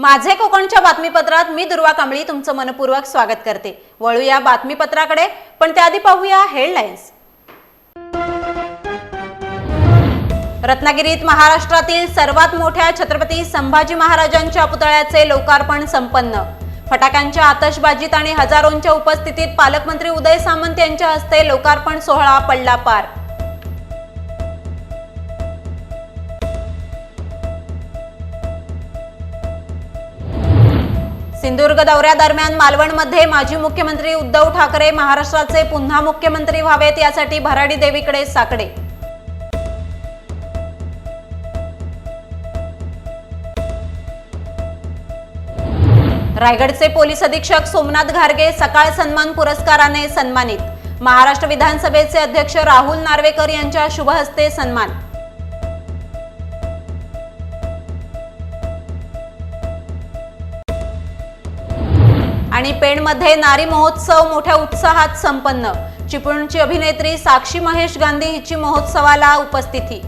माझे कोकणच्या बातमीपत्रात मी दुर्वा कांबळी तुमचं मनपूर्वक स्वागत करते. वळूया बातमीपत्राकडे पण त्याआधी पाहूया हेडलाईन्स. रत्नागिरीत महाराष्ट्रातील सर्वात मोठ्या छत्रपती संभाजी महाराजांच्या पुतळ्याचे लोकार्पण संपन्न. फटाक्यांच्या आतषबाजीत आणि हजारोंच्या उपस्थितीत पालकमंत्री उदय सामंत यांच्या हस्ते लोकार्पण सोहळा पडला पार. सिंधुदुर्ग दौऱ्यादरम्यान मालवणमध्ये माजी मुख्यमंत्री उद्धव ठाकरे महाराष्ट्राचे पुन्हा मुख्यमंत्री व्हावेत यासाठी भराडी देवीकडे साकडे. रायगडचे पोलीस अधीक्षक सोमनाथ घारगे सकाळ सन्मान पुरस्काराने सन्मानित. महाराष्ट्र विधानसभेचे अध्यक्ष राहुल नार्वेकर यांच्या शुभहस्ते सन्मान. आणि पेणमध्ये नारी महोत्सव मोठ्या उत्साहात संपन्न. चिपळूणची अभिनेत्री साक्षी महेश गांधी हिची महोत्सवाला उपस्थिती.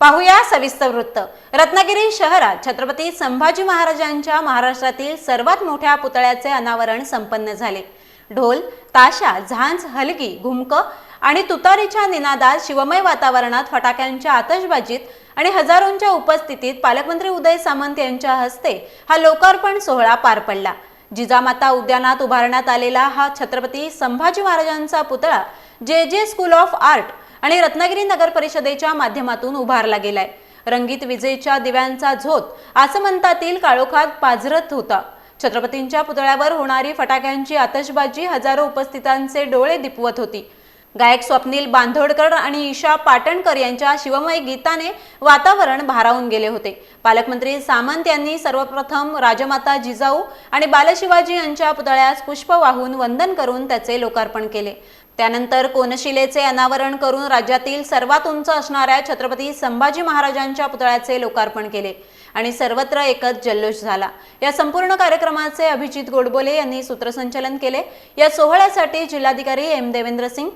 पाहूया सविस्तर वृत्त. रत्नागिरी शहरात छत्रपती संभाजी महाराजांच्या महाराष्ट्रातील सर्वात मोठ्या पुतळ्याचे अनावरण संपन्न झाले. ढोल ताशा झांज हलगी घुमकं आणि तुतारीच्या निनादात शिवमय वातावरणात फटाक्यांच्या आतषबाजीत आणि हजारोंच्या उपस्थितीत पालकमंत्री उदय सामंत यांच्या हस्ते हा लोकार्पण सोहळा पार पडला. जिजामाता उद्यानात उभारण्यात आलेला हा छत्रपती संभाजी महाराजांचा पुतळा जे जे स्कूल ऑफ आर्ट आणि रत्नागिरी नगर परिषदेच्या माध्यमातून उभारला गेलाय. रंगीत विजेच्या दिव्यांचा झोत आसमंतातील काळोखात पाझरत होता. छत्रपतींच्या पुतळ्यावर होणारी फटाक्यांची आतषबाजी हजारो उपस्थितांचे डोळे दिपवत होती. गायक स्वप्नील बांधोडकर आणि ईशा पाटणकर यांच्या शिवमय गीताने वातावरण भारावून गेले होते. पालकमंत्री सामंत यांनी सर्वप्रथम राजमाता जिजाऊ आणि बालशिवाजी यांच्या पुतळ्यास पुष्प वाहून वंदन करून त्याचे लोकार्पण केले. त्यानंतर कोनशिलेचे अनावरण करून राज्यातील सर्वात उंच असणाऱ्या छत्रपती संभाजी महाराजांच्या पुतळ्याचे लोकार्पण केले आणि सर्वत्र एकच जल्लोष झाला. या संपूर्ण कार्यक्रमाचे अभिजित गोडबोले यांनी सूत्रसंचलन केले. या सोहळ्यासाठी जिल्हाधिकारी एम देवेंद्र सिंग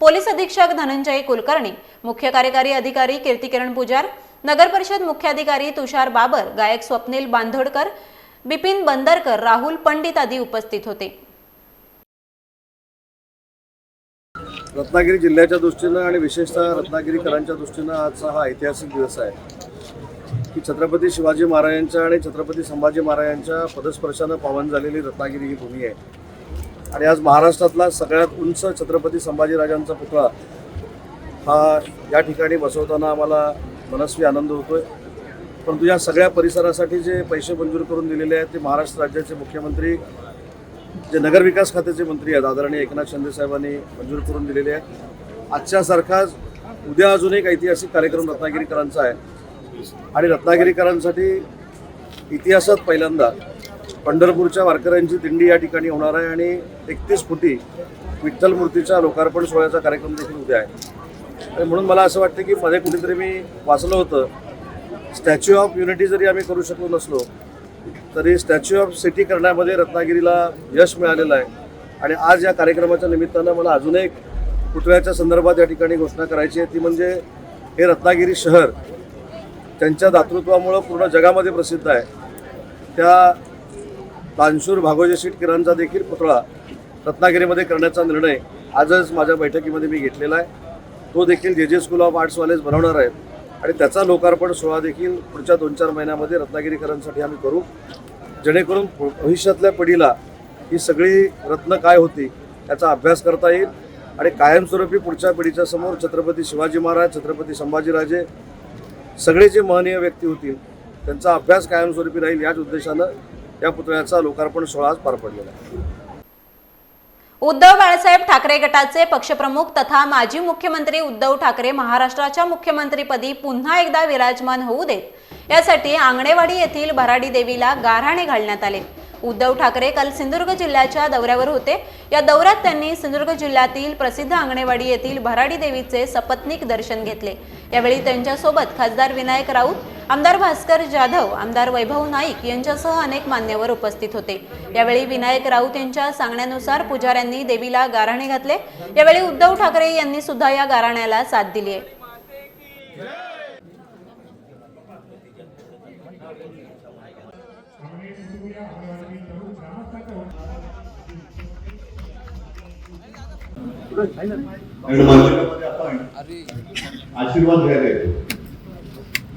पोलीस अधीक्षक धनंजय कुलकर्णी मुख्य कार्यकारी अधिकारी कीर्तिकिरण पुजार नगर परिषद मुख्याधिकारी तुषार बाबर गायक स्वप्नील बांधोडकर बिपिन बंदरकर राहुल पंडित आदी उपस्थित होते. रत्नागिरी जिल्ह्याच्या दृष्टीनं आणि विशेषतः रत्नागिरीकरांच्या दृष्टीनं आजचा हा ऐतिहासिक दिवस आहे. की छत्रपती शिवाजी महाराजांच्या आणि छत्रपती संभाजी महाराजांच्या पदस्पर्शानं पावन झालेली रत्नागिरी ही भूमी आहे. आणि आज महाराष्ट्रातला सगळ्यात उंच छत्रपती संभाजीराजांचा पुतळा हा या ठिकाणी बसवताना आम्हाला मनस्वी आनंद होतोय. परंतु या सगळ्या परिसरासाठी जे पैसे मंजूर करून दिलेले आहेत ते महाराष्ट्र राज्याचे मुख्यमंत्री जे नगरविकास खात्याचे मंत्री आहेत आदरणीय एकनाथ शिंदे साहेबांनी मंजूर करून दिलेले आहेत. आजच्यासारखाच उद्या अजून एक ऐतिहासिक कार्यक्रम रत्नागिरीकरांचा आहे. आणि रत्नागिरीकरांसाठी इतिहासात पहिल्यांदा पंढरपूरच्या वारकऱ्यांची दिंडी या ठिकाणी होणार आहे आणि एकतीस फुटी विठ्ठल मूर्तीचा लोकार्पण सोहळ्याचा कार्यक्रम देखील उद्या आहे. आणि म्हणून मला असं वाटतं की मध्ये कुठेतरी मी वाचलं होतं स्टॅच्यू ऑफ युनिटी जरी आम्ही करू शकलो नसलो तरी स्टॅच्यू ऑफ सिटी करण्यामध्ये रत्नागिरीला यश मिळालेलं आहे. आणि आज या कार्यक्रमाच्या निमित्तानं मला अजून एक पुतळ्याच्या संदर्भात या ठिकाणी घोषणा करायची आहे. ती म्हणजे हे रत्नागिरी शहर त्यांच्या दातृत्वामुळं पूर्ण जगामध्ये प्रसिद्ध आहे. त्या तानशूर भागोजी शीटकिरांचा देखील पुतळा रत्नागिरीमध्ये करण्याचा निर्णय आजच माझ्या बैठकीमध्ये मी घेतलेला आहे. तो देखील जे जे स्कूल ऑफ आर्ट्सवालेच बनवणार आहेत. आणि त्याचा लोकार्पण सोहळा देखील पुढच्या दोन चार महिन्यामध्ये रत्नागिरीकरांसाठी आम्ही करू. जेणेकरून भविष्यातल्या पिढीला ही सगळी रत्न काय होती याचा अभ्यास करता येईल. आणि कायमस्वरूपी पुढच्या पिढीच्या समोर छत्रपती शिवाजी महाराज छत्रपती संभाजीराजे सगळे जे महनीय व्यक्ती होतील त्यांचा अभ्यास कायमस्वरूपी राहील याच उद्देशानं या पुतळ्याचा लोकार्पण सोहळा आज पार पडलेला आहे. उद्धव बाळासाहेब ठाकरे गटाचे पक्षप्रमुख तथा माजी मुख्यमंत्री उद्धव ठाकरे महाराष्ट्राच्या मुख्यमंत्रीपदी पुन्हा एकदा विराजमान होऊ देत. यासाठी आंगणेवाडी येथील भराडी देवीला गारहाणे घालण्यात आले. उद्धव ठाकरे काल सिंधुदुर्ग जिल्ह्याच्या दौऱ्यावर होते. या दौऱ्यात त्यांनी सिंधुदुर्ग जिल्ह्यातील प्रसिद्ध आंगणेवाडी येथील भराडी देवीचे सपत्नीक दर्शन घेतले. यावेळी त्यांच्यासोबत खासदार विनायक राऊत आमदार भास्कर जाधव आमदार वैभव नाईक यांच्यासह अनेक मान्यवर उपस्थित होते. यावेळी विनायक राऊत यांच्या सांगण्यानुसार पुजाऱ्यांनी देवीला गाराणे घातले. यावेळी उद्धव ठाकरे यांनी सुद्धा या गाराण्याला साथ दिली आहे. आशीर्वाद घ्यायला येतो.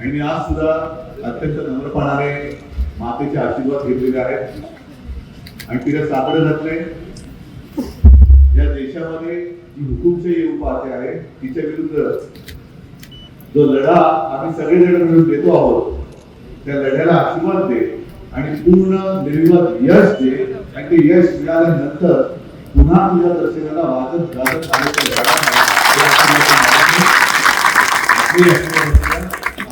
आणि मी आज सुद्धा अत्यंत नम्रपणाने मातेचे आशीर्वाद घेतलेले आहेत. आणि तिला साकडं घातले या देशामध्ये जी हुकुमशाही येऊ पाहते आहे तिच्या विरुद्ध जो लढा आम्ही सगळेजण मिळून देतो आहोत त्या लढ्याला आशीर्वाद दे आणि पूर्ण निर्विवाद यश दे. आणि ते यश मिळाल्यानंतर पुन्हा तुझ्या दर्शनाला वाजत गाजत आल्याचं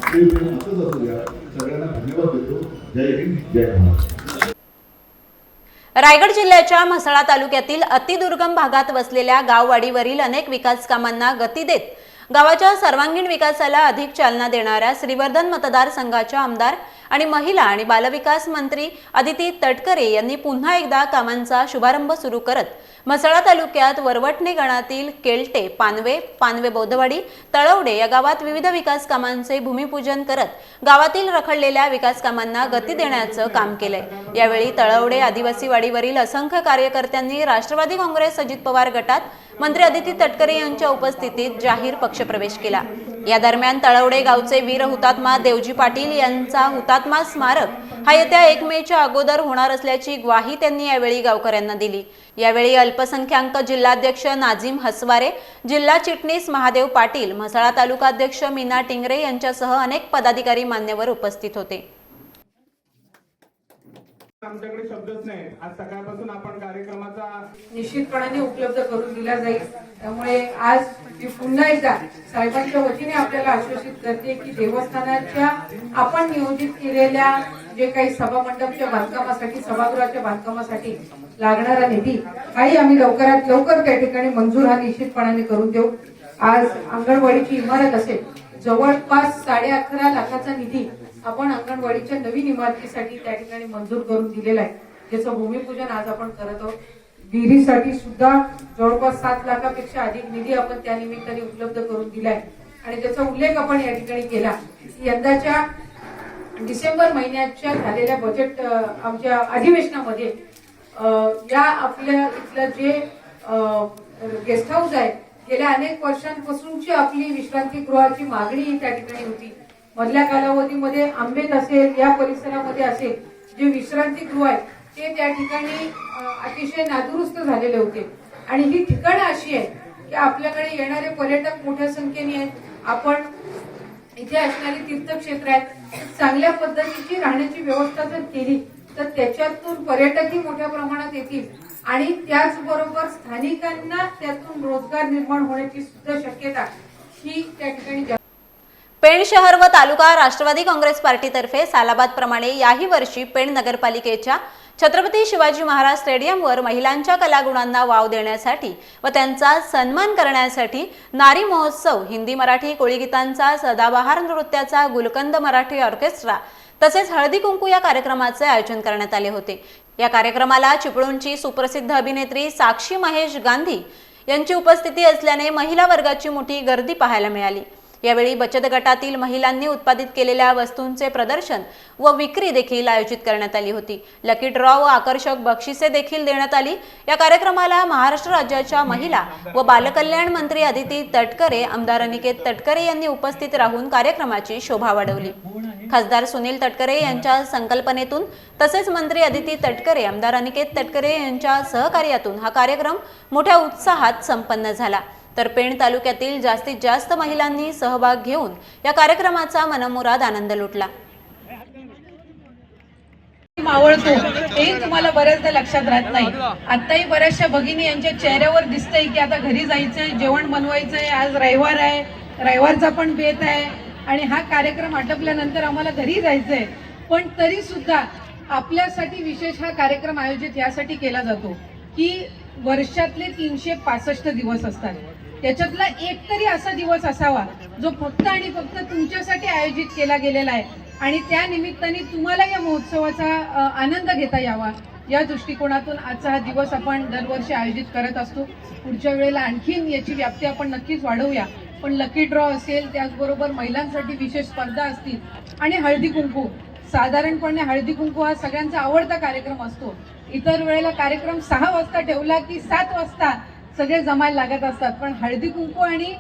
असंच सगळ्यांना धन्यवाद देतो जय हिंद जय महाराष्ट्र रायगड जिल्ह्याच्या म्हसळा तालुक्यातील अतिदुर्गम भागात वसलेल्या गाववाडीवरील अनेक विकास कामांना गती देत गावाच्या सर्वांगीण विकासाला अधिक चालना देणाऱ्या श्रीवर्धन मतदारसंघाच्या आमदार आणि महिला आणि बालविकास मंत्री अदिती तटकरे यांनी पुन्हा एकदा कामांचा शुभारंभ सुरू करत म्हसळा तालुक्यात वरवटणे गणातील केलटे पानवे पानवे बौद्धवाडी तळवडे या गावात विविध विकास कामांचे भूमिपूजन करत गावातील रखडलेल्या विकास कामांना गती देण्याचं काम केलंय. यावेळी तळवडे आदिवासी वाडीवरील असंख्य कार्यकर्त्यांनी राष्ट्रवादी काँग्रेस अजित पवार गटात मंत्री अदिती तटकरे यांच्या उपस्थितीत जाहीर पक्षप्रवेश केला. या दरम्यान तळवडे गावचे वीर हुतात्मा देवजी पाटील यांचा हुतात्मा स्मारक हा येत्या एक मेच्या अगोदर होणार असल्याची ग्वाही त्यांनी यावेळी गावकऱ्यांना दिली. यावेळी अल्पसंख्याक जिल्हाध्यक्ष नाझीम हसवारे जिल्हा चिटणीस महादेव पाटील म्हसळा तालुकाध्यक्ष मीना टिंगरे यांच्यासह अनेक पदाधिकारी मान्यवर उपस्थित होते. आमच्याकडे शब्दच नाही आज सकाळपासून आपण कार्यक्रमाचा निश्चितपणाने उपलब्ध करून दिला जाईल. त्यामुळे आज मी पुन्हा एकदा साहेबांच्या वतीने आपल्याला आश्वासित करते की देवस्थानाच्या आपण नियोजित केलेल्या जे काही सभा मंडपच्या बांधकामासाठी सभागृहाच्या बांधकामासाठी लागणारा निधी काही आम्ही लवकरात लवकर त्या ठिकाणी मंजूर हा निश्चितपणाने करून देऊ. आज अंगणवाडीची इमारत असेल. जवळपास साडे अकरा लाखाचा निधी आपण अंगणवाडीच्या नवीन इमारतीसाठी त्या ठिकाणी मंजूर करून दिलेला आहे. ज्याचं भूमिपूजन आज आपण करत आहोत. विहिरीसाठी सुद्धा जवळपास सात लाखापेक्षा अधिक निधी आपण त्या निमित्ताने उपलब्ध करून दिलाय. आणि त्याचा उल्लेख आपण या ठिकाणी केला. यंदाच्या डिसेंबर महिन्याच्या झालेल्या बजेट आमच्या अधिवेशनामध्ये या आपल्या इथलं जे गेस्ट हाऊस आहे गेल्या अनेक वर्षांपासूनची आपली विश्रांतीगृहाची मागणी त्या ठिकाणी होती. मधल्या कालावधीमध्ये आंबेत असेल या परिसरामध्ये असेल जे विश्रांतीगृह आहे ते त्या ठिकाणी अतिशय नादुरुस्त झालेले होते. आणि ही ठिकाणं अशी आहेत की आपल्याकडे येणारे पर्यटक मोठ्या संख्येने आहेत. आपण इथे असणारी तीर्थक्षेत्र आहेत. चांगल्या पद्धतीची राहण्याची व्यवस्था जर केली तर त्याच्यातून पर्यटकही मोठ्या प्रमाणात येतील. आणि त्याचबरोबर स्थानिकांना त्यातून रोजगार निर्माण होण्याची सुद्धा शक्यता ही त्या ठिकाणी जास्त पेण शहर व तालुका राष्ट्रवादी काँग्रेस पार्टीतर्फे सालाबाद प्रमाणे याही वर्षी पेण नगरपालिकेच्या छत्रपती शिवाजी महाराज स्टेडियमवर महिलांच्या कलागुणांना वाव देण्यासाठी व त्यांचा सन्मान करण्यासाठी नारी महोत्सव हिंदी मराठी कोळीगीतांचा सदाबहार नृत्याचा गुलकंद मराठी ऑर्केस्ट्रा तसेच हळदी कुंकू या कार्यक्रमाचे आयोजन करण्यात आले होते. या कार्यक्रमाला चिपळूणची सुप्रसिद्ध अभिनेत्री साक्षी महेश गांधी यांची उपस्थिती असल्याने महिला वर्गाची मोठी गर्दी पाहायला मिळाली. यावेळी बचत गटातील महिलांनी उत्पादित केलेल्या वस्तूंचे प्रदर्शन व विक्री देखील आयोजित करण्यात आली होती. लकी ड्रॉ व आकर्षक बक्षिसे देखील देण्यात आली. या कार्यक्रमाला महाराष्ट्र राज्याच्या महिला व बालकल्याण मंत्री अदिती तटकरे आमदार अनिकेत तटकरे यांनी उपस्थित राहून कार्यक्रमाची शोभा वाढवली. खासदार सुनील तटकरे यांच्या संकल्पनेतून तसेच मंत्री अदिती तटकरे आमदार अनिकेत तटकरे यांच्या सहकार्यातून हा कार्यक्रम मोठ्या उत्साहात संपन्न झाला. तर पेण तालुक्यातील जास्तीत जास्त महिलांनी सहभाग घेऊन या कार्यक्रमाचा मनमुराद आनंद लुटला. मावळतो. तेही तुम्हाला बऱ्याचदा लक्षात राहत नाही. आताही बऱ्याचशा भगिनी यांच्या चेहऱ्यावर दिसतंय की आता घरी जायचंय जेवण बनवायचंय आज रविवार आहे रविवारचा पण बेत आहे. आणि हा कार्यक्रम आटपल्यानंतर आम्हाला घरी जायचंय. पण तरी सुद्धा आपल्यासाठी विशेष हा कार्यक्रम आयोजित यासाठी केला जातो की वर्षातले तीनशे पासष्ट दिवस असतात. त्याच्यातला एक तरी असा दिवस असावा जो फक्त आणि फक्त तुमच्यासाठी आयोजित केला गेलेला आहे. आणि त्या निमित्ताने तुम्हाला या महोत्सवाचा आनंद घेता यावा. या दृष्टिकोनातून आजचा हा दिवस आपण दरवर्षी आयोजित करत असतो. पुढच्या वेळेला आणखीन याची व्याप्ती आपण नक्कीच वाढवूया. पण लकी ड्रॉ असेल त्याचबरोबर महिलांसाठी विशेष स्पर्धा असतील आणि हळदी कुंकू. साधारणपणे हळदी कुंकू हा सगळ्यांचा आवडता कार्यक्रम असतो. इतर वेळेला कार्यक्रम सहा वाजता ठेवला की सात वाजता सगळे जमायला लागत असतात. पण हळदी कुंकू आणि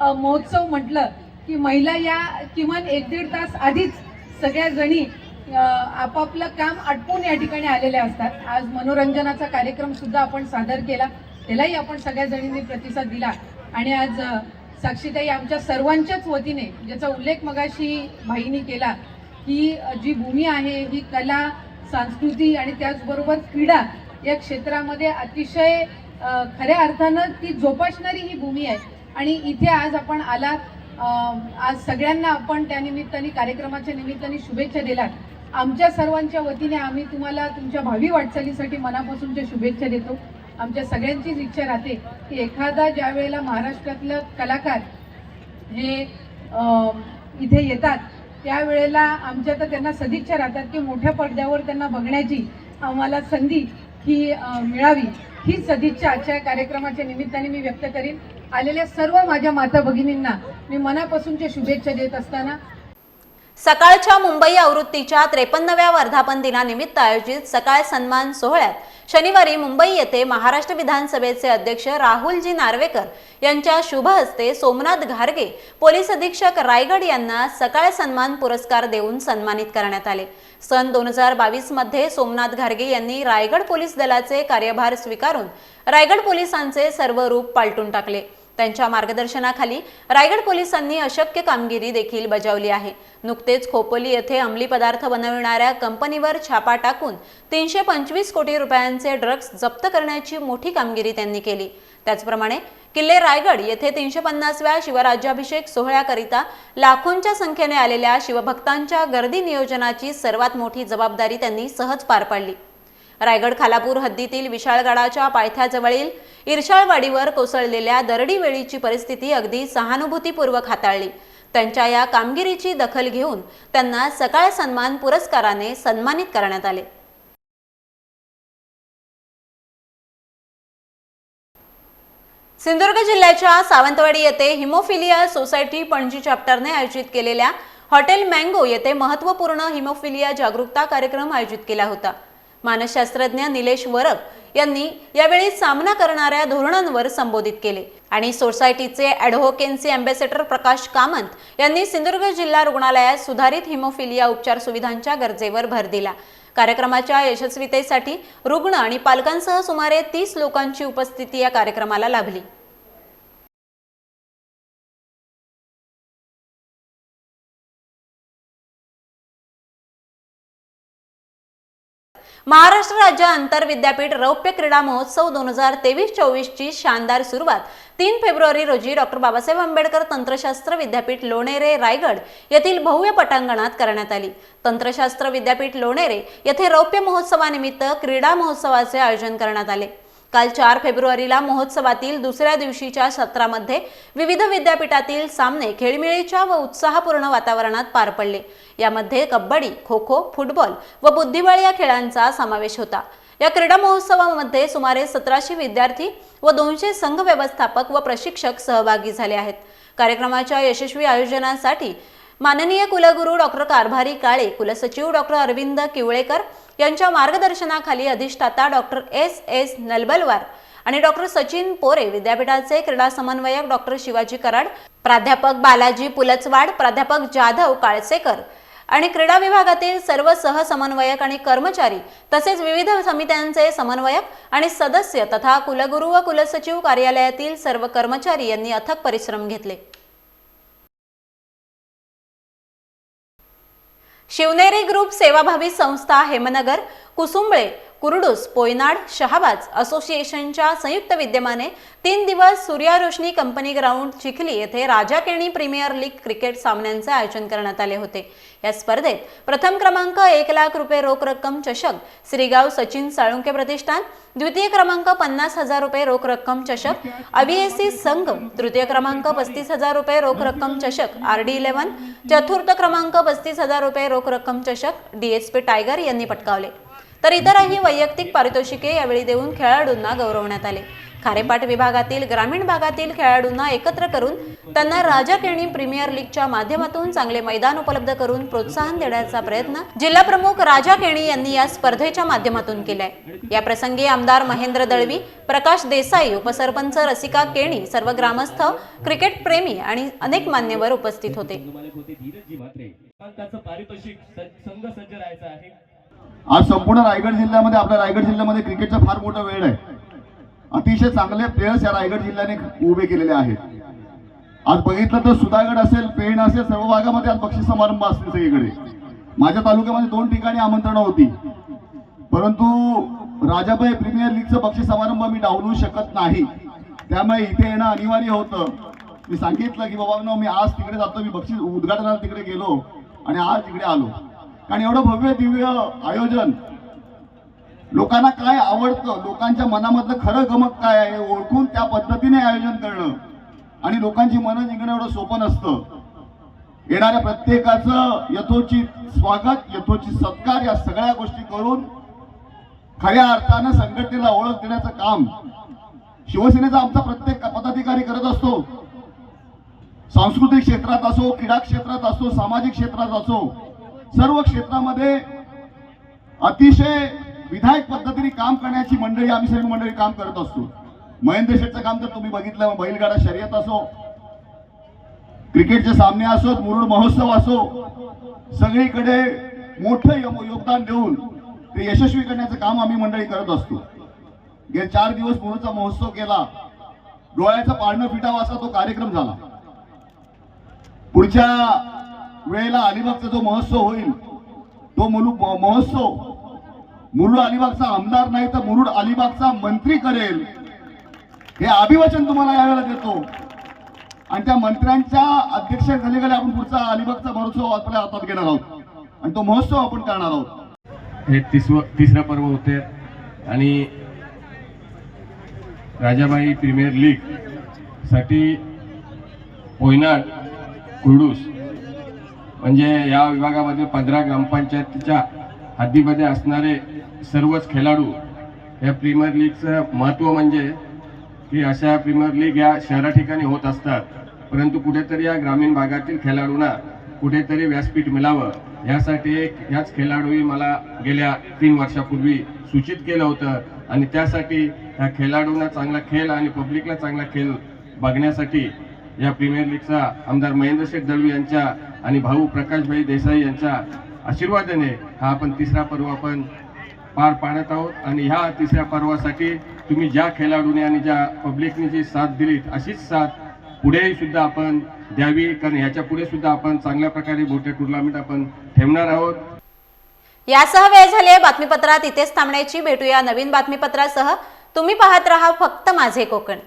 महोत्सव म्हटलं की महिला या किमान एक दीड तास आधीच सगळ्या जणी आपापलं काम आटपून या ठिकाणी आलेल्या असतात. आज मनोरंजनाचा कार्यक्रम सुद्धा आपण सादर केला. त्यालाही आपण सगळ्या जणींनी प्रतिसाद दिला. आणि आज साक्षीताई आमच्या सर्वांच्याच वतीने ज्याचा उल्लेख मगाशी भाईनी केला की जी भूमी आहे ही कला संस्कृती आणि त्याचबरोबर क्रीडा या क्षेत्रामध्ये अतिशय खऱ्या अर्थानं ती जोपासणारी ही भूमी आहे. आणि इथे आज आपण आलात आज सगळ्यांना आपण त्या निमित्ताने कार्यक्रमाच्या निमित्ताने शुभेच्छा दिलात. आमच्या सर्वांच्या वतीने आम्ही तुम्हाला तुमच्या भावी वाटचालीसाठी मनापासूनच्या शुभेच्छा देतो. आमच्या सगळ्यांचीच इच्छा राहते की एखादा ज्या वेळेला महाराष्ट्रातलं कलाकार हे इथे येतात त्यावेळेला आमच्या तर त्यांना सदिच्छा राहतात की मोठ्या पडद्यावर त्यांना बघण्याची आम्हाला संधी ही मिळावी. ही सदिच्छा आजच्या कार्यक्रमाच्या निमित्ताने मी व्यक्त करीन. आलेल्या सर्व माझ्या माता भगिनींना मी मनापासूनच्या शुभेच्छा देत असताना सकाळच्या मुंबई आवृत्तीच्या त्रेपन्नव्या वर्धापन दिनानिमित्त आयोजित सकाळ सन्मान सोहळ्यात शनिवारी मुंबई येथे महाराष्ट्र विधानसभेचे अध्यक्ष राहुलजी नार्वेकर यांच्या शुभ हस्ते सोमनाथ घारगे पोलीस अधीक्षक रायगड यांना सकाळ सन्मान पुरस्कार देऊन सन्मानित करण्यात आले. सन दोन हजार बावीसमध्ये सोमनाथ घारगे यांनी रायगड पोलीस दलाचे कार्यभार स्वीकारून रायगड पोलिसांचे सर्व रूप पालटून टाकले. त्यांच्या मार्गदर्शनाखाली रायगड पोलिसांनी अशक्य कामगिरी देखील बजावली आहे. नुकतेच खोपोली येथे अंमली पदार्थ बनविणाऱ्या कंपनीवर छापा टाकून तीनशे पंचवीस कोटी रुपयांचे ड्रग्ज जप्त करण्याची मोठी कामगिरी त्यांनी केली. त्याचप्रमाणे किल्ले रायगड येथे तीनशे पन्नासव्या शिवराज्याभिषेक सोहळ्याकरिता लाखोंच्या संख्येने आलेल्या शिवभक्तांच्या गर्दी नियोजनाची सर्वात मोठी जबाबदारी त्यांनी सहज पार पाडली. रायगड खालापूर हद्दीतील विशाळगडाच्या पायथ्याजवळील इरशाळवाडीवर कोसळलेल्या दरडी वेळीची परिस्थिती अगदी सहानुभूतीपूर्वक हाताळली. त्यांच्या या कामगिरीची दखल घेऊन त्यांना सकाळ सन्मान पुरस्काराने सन्मानित करण्यात आले. सिंधुदुर्ग जिल्ह्याच्या सावंतवाडी येथे हिमोफिलिया सोसायटी पणजी चॅप्टरने आयोजित केलेल्या हॉटेल मँगो येथे महत्त्वपूर्ण हिमोफिलिया जागरूकता कार्यक्रम आयोजित केला होता. मानसशास्त्रज्ञ निलेश वरक यांनी यावेळी सामना करणाऱ्या धोरणांवर संबोधित केले. आणि सोसायटीचे ॲडव्होकेन्सी अँबॅसेडर प्रकाश कामंत यांनी सिंधुदुर्ग जिल्हा रुग्णालयात सुधारित हिमोफिलिया उपचार सुविधांच्या गरजेवर भर दिला. कार्यक्रमाच्या यशस्वीतेसाठी रुग्ण आणि पालकांसह सुमारे तीस लोकांची उपस्थिती या कार्यक्रमाला लाभली. महाराष्ट्र राज्य आंतर विद्यापीठ रौप्य क्रीडा महोत्सव दोन हजार तेवीस चोवीसची शानदार सुरुवात. तीन फेब्रुवारी रोजी डॉक्टर बाबासाहेब आंबेडकर तंत्रशास्त्र विद्यापीठ लोणेरे रायगड येथील भव्य पटांगणात करण्यात आली. तंत्रशास्त्र विद्यापीठ लोणेरे येथे रौप्य महोत्सवानिमित्त क्रीडा महोत्सवाचे आयोजन करण्यात आले. काल चार फेब्रुवारीला महोत्सवातील दुसऱ्या दिवशीच्या सत्रामध्ये विविध विद्यापीठातील सामने खेळमिळीच्या व उत्साहपूर्ण वातावरणात पार पडले. यामध्ये कबड्डी खो खो फुटबॉल व बुद्धिबळ या खेळांचा समावेश होता. या क्रीडा महोत्सवामध्ये सुमारे सतराशे विद्यार्थी व दोनशे संघ व्यवस्थापक व प्रशिक्षक सहभागी झाले आहेत. कार्यक्रमाच्या यशस्वी आयोजनासाठी माननीय कुलगुरू डॉक्टर कारभारी काळे कुलसचिव डॉक्टर अरविंद किवळेकर यांच्या मार्गदर्शनाखाली अधिष्ठाता डॉक्टर एस एस नलबलवार आणि डॉक्टर सचिन पोरे विद्यापीठाचे क्रीडा समन्वयक डॉक्टर शिवाजी कराड प्राध्यापक बालाजी पुलचवाड प्राध्यापक जाधव काळसेकर आणि क्रीडा विभागातील सर्व सहसमन्वयक आणि कर्मचारी तसेच विविध समित्यांचे समन्वयक आणि सदस्य तथा कुलगुरू व कुलसचिव कार्यालयातील सर्व कर्मचारी यांनी अथक परिश्रम घेतले. शिवनेरी ग्रुप सेवाभावी संस्था हेमनगर कुसुंबळे कुरडूस पोयनाड शहाबाज असोसिएशनच्या संयुक्त विद्यमाने तीन दिवस सूर्या रोशनी कंपनी ग्राउंड चिखली येथे Raja Keni premier league cricket सामन्यांचे आयोजन करण्यात आले होते. या स्पर्धेत प्रथम क्रमांक एक लाख रुपये रोख रक्कम चषक श्रीगाव सचिन साळुंके प्रतिष्ठान द्वितीय क्रमांक पन्नास हजार रुपये रोख रक्कम चषक अभिएसी संघ तृतीय क्रमांक पस्तीस हजार रुपये रोख रक्कम चषक आर डी इलेव्हन चतुर्थ क्रमांक पस्तीस हजार रुपये रोख रक्कम चषक डीएसपी टायगर यांनी पटकावले. तर इतरही वैयक्तिक पारितोषिके यावेळी देऊन खेळाडूंना गौरवण्यात आले. खारेपाट विभागातील ग्रामीण भागातील खेळाडूंना एकत्र करून त्यांना राजा केणी प्रीमियर लीगच्या माध्यमातून चांगले मैदान उपलब्ध करून प्रोत्साहन देण्याचा प्रयत्न जिल्हाप्रमुख राजा केणी यांनी या स्पर्धेच्या माध्यमातून केलाय. या प्रसंगी आमदार महेंद्र दळवी प्रकाश देसाई उपसरपंच रसिका केणी सर्व ग्रामस्थ क्रिकेट प्रेमी आणि अनेक मान्यवर उपस्थित होते. आज संपूर्ण रायगड जिल्ह्यामध्ये आपल्या रायगड जिल्ह्यामध्ये क्रिकेटचा फार मोठा वेळ आहे. अतिशय चांगले प्लेयर्स या रायगड जिल्ह्याने उभे केलेले आहेत. आज बघितलं तर सुधागड असेल पेण असेल सर्व भागामध्ये आज बक्षीस समारंभ असतील सगळीकडे. माझ्या तालुक्यामध्ये दोन ठिकाणी आमंत्रणं होती. परंतु राजाबाई प्रीमियर लीगचं बक्षीस समारंभ मी डावलू शकत नाही. त्यामुळे इथे येणं अनिवार्य होतं. मी सांगितलं की बाबा मी आज तिकडे जातो मी बक्षीस उद्घाटनाला तिकडे गेलो आणि आज इकडे आलो. कारण एवढं भव्य दिव्य आयोजन. लोकांना काय आवडतं? लोकांच्या मनामधलं खरं गमक काय आहे? ओळखून त्या पद्धतीने आयोजन करणं. आणि लोकांची मनं जिंकणं एवढं सोपं नसतं. येणाऱ्या प्रत्येकाचं यथोचित स्वागत यथोचित सत्कार या सगळ्या गोष्टी करून खऱ्या अर्थानं संघटनेला ओळख देण्याचं काम. शिवसेनेचा आमचा प्रत्येक पदाधिकारी करत असतो. सांस्कृतिक क्षेत्रात असो क्रीडा क्षेत्रात असो सामाजिक क्षेत्रात असो सर्व क्षेत्रामध्ये अतिशय विधायक पद्धतीने काम करण्याची मंडळी आम्ही सर्व मंडळी काम करत असतो. महेंद्र शेठचं काम तर तुम्ही बघितलं बैलगाडा शर्यत असो क्रिकेटचे सामने असोत मुरुड महोत्सव असो सगळीकडे मोठं योगदान देऊन ते यशस्वी करण्याचं काम आम्ही मंडळी करत असतो. गेले चार दिवस मुरुडचा महोत्सव केला. डोळ्याचं पाळणं फिटावा असा तो कार्यक्रम झाला. पुढच्या वेळेला अलिबागचा जो महोत्सव होईल तो मुलू महोत्सव. मुरुड अलिबागचा आमदार नाही तर मुरुड अलिबागचा मंत्री करेल. हे अभिवाचन तुम्हाला यावेळेला देतो. आणि त्या मंत्र्यांच्या अध्यक्ष घलीकडे आपण पुढचा अलिबागचा महोत्सव आपल्या हातात घेणार आहोत. आणि तो महोत्सव आपण करणार आहोत. हे तिसवं तिसरं पर्व होते. आणि राजाबाई प्रीमियर लीगसाठी कोयनाड कुर्डूस म्हणजे या विभागामध्ये पंधरा ग्रामपंचायतीच्या हद्दीमध्ये असणारे सर्वच खेळाडू या प्रीमियर लीगचं महत्त्व म्हणजे की अशा प्रीमियर लीग या शहरा ठिकाणी होत असतात. परंतु कुठेतरी या ग्रामीण भागातील खेळाडूंना कुठेतरी व्यासपीठ मिळावं. यासाठी एक ह्याच खेळाडूही मला गेल्या तीन वर्षापूर्वी सूचित केलं होतं आणि त्यासाठी ह्या खेळाडूंना चांगला खेळ आणि पब्लिकला चांगला खेळ बघण्यासाठी या प्रीमियर लीगचा आमदार महेंद्र शेठ दळवी यांच्या आणि भाऊ प्रकाशभाई देसाई यांच्या आशीर्वादाने हा आपण तिसरा पर्व आपण पार पाडत आहोत. आणि ह्या तिसऱ्या पर्वासाठी तुम्ही ज्या खेळाडूने आणि ज्या पब्लिकने जी साथ दिलीत अशीच साथ पुढेही सुद्धा आपण द्यावी. कारण ह्याच्या पुढे सुद्धा आपण चांगल्या प्रकारे मोठे टुर्नामेंट आपण ठेवणार आहोत. यासह वेळ झाले बातमीपत्रात. इथेच थांबण्याची. भेटूया नवीन बातमीपत्रासह. तुम्ही पाहत राहा फक्त माझे कोकण.